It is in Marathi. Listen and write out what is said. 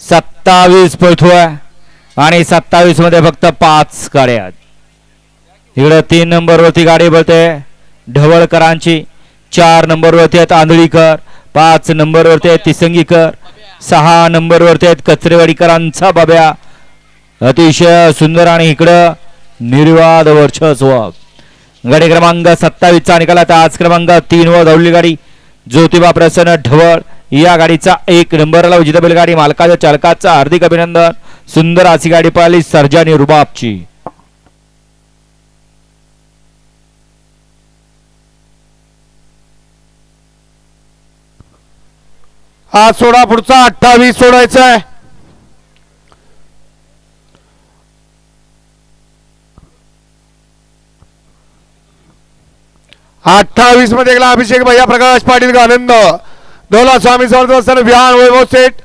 सत्तावीस पळतोय आणि सत्तावीसमध्ये फक्त पाच गाड्या आहेत. इकडं तीन नंबरवरती गाडी बोलते ढवळकरांची. चार नंबरवरती आहेत आंधळीकर पाच नंबरवरती आहेत तिसंगीकर सहा नंबरवरती आहेत कचरेवाडीकरांचा बाब्या. अतिशय सुंदर आणि इकडं निर्वाद वर्चस्व. गाडी क्रमांक सत्तावीसचा निकाला तर आज क्रमांक तीन वर धावली गाडी. ज्योतिबा प्रसन्न ढवळ. या गाडीचा एक नंबरला विजेता गाडी मालकाच्या चालकाचा हार्दिक अभिनंदन. सुंदर अशी गाडी पळाली सर्जानी रुबाबची. हा सोडा पुढचा अठ्ठावीस सोडायचा आहे. अठ्ठावीसमध्ये गेला अभिषेक भैया प्रकाश पाटील आनंद. डोला स्वामी समर्थ विहान वैभव सेठ